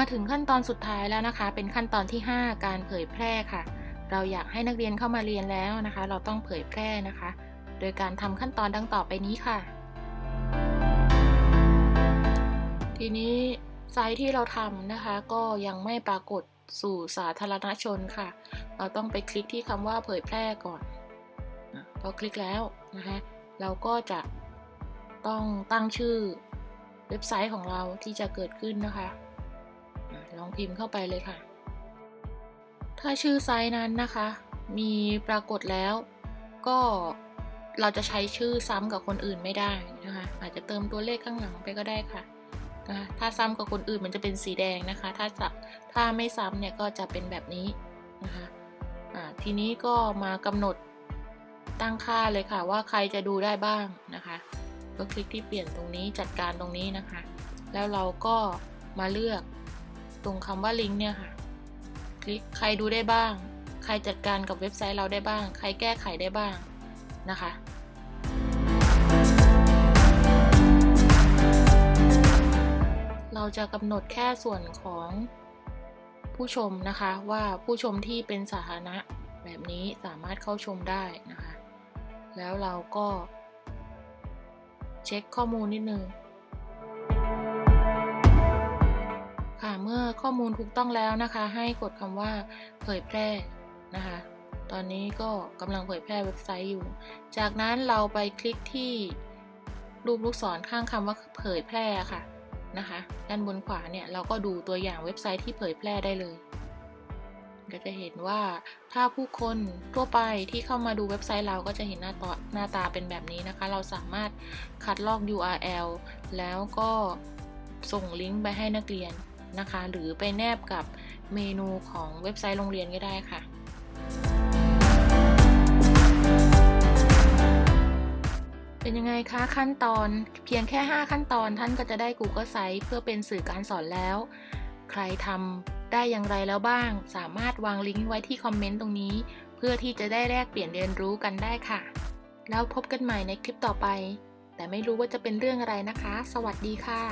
าถึงขั้นตอนสุดท้ายแล้วนะคะ เป็นขั้นตอนที่ 5 การเผยแพร่ค่ะ เราอยากให้นักเรียนเข้ามาเรียนแล้วนะคะ เราต้องเผยแพร่นะคะ โดยการทำขั้นตอนดังต่อไปนี้ค่ะ ทีนี้ไซต์ที่เราทำนะคะ ก็ยังไม่ปรากฏสู่สาธารณชนค่ะ เราต้องไปคลิกที่คำว่าเผยแพร่ก่อนพอคลิกแล้วนะคะ เราก็จะต้องตั้งชื่อเว็บไซต์ของเราที่จะเกิดขึ้นนะคะ ลองพิมพ์เข้าไปเลยค่ะ ถ้าชื่อไซต์นั้นนะคะ มีปรากฏแล้ว ก็เราจะใช้ชื่อซ้ำกับคนอื่นไม่ได้นะคะ อาจจะเติมตัวเลขข้างหลังไปก็ได้ค่ะนะคะถ้าซ้ำกับคนอื่นมันจะเป็นสีแดงนะคะ ถ้าจะถ้าไม่ซ้ำเนี่ยก็จะเป็นแบบนี้นะคะทีนี้ก็มากำหนดตั้งค่าเลยค่ะว่าใครจะดูได้บ้างนะคะ ก็คลิกที่เปลี่ยนตรงนี้จัดการตรงนี้นะคะ แล้วเราก็มาเลือก ตรงคำว่าลิงก์เนี่ยค่ะ คลิกใครดูได้บ้าง ใครจัดการกับเว็บไซต์เราได้บ้าง ใครแก้ไขได้บ้างนะคะเราจะกำหนดแค่ส่วนของผู้ชมนะคะว่าผู้ชมที่เป็นสาธารณะแบบนี้สามารถเข้าชมได้นะคะ แล้วเราก็ เช็คข้อมูลนิดนึง อข้อมูลถูกต้องแล้วนะคะ ให้กดคำว่าเผยแพร่นะคะ ตอนนี้ก็กำลังเผยแพร่เว็บไซต์อยู่ จากนั้นเราไปคลิกที่รูปลูกศรข้างคำว่าเผยแพร่ค่ะนะคะ ด้านบนขวาเนี่ยเราก็ดูตัวอย่างเว็บไซต์ที่เผยแพร่ได้เลยก็จะเห็นว่าถ้าผู้คนทั่วไปที่เข้ามาดูเว็บไซต์เราก็จะเห็นหน้าตาหน้าตาเป็นแบบนี้นะคะ เราสามารถคัดลอก URL แล้วก็ส่งลิงก์ไปให้นักเรียน นะคะ หรือไปแนบกับเมนูของเว็บไซต์โรงเรียนก็ได้ค่ะเป็นยังไงคะขั้นตอนเพียงแค่ 5 ขั้นตอนท่านก็จะได้ Google Sites เพื่อเป็นสื่อการสอนแล้ว ใครทำได้อย่างไรแล้วบ้าง สามารถวางลิงก์ไว้ที่คอมเมนต์ตรงนี้ เพื่อที่จะได้แลกเปลี่ยนเรียนรู้กันได้ค่ะ แล้วพบกันใหม่ในคลิปต่อไป แต่ไม่รู้ว่าจะเป็นเรื่องอะไรนะคะ สวัสดีค่ะ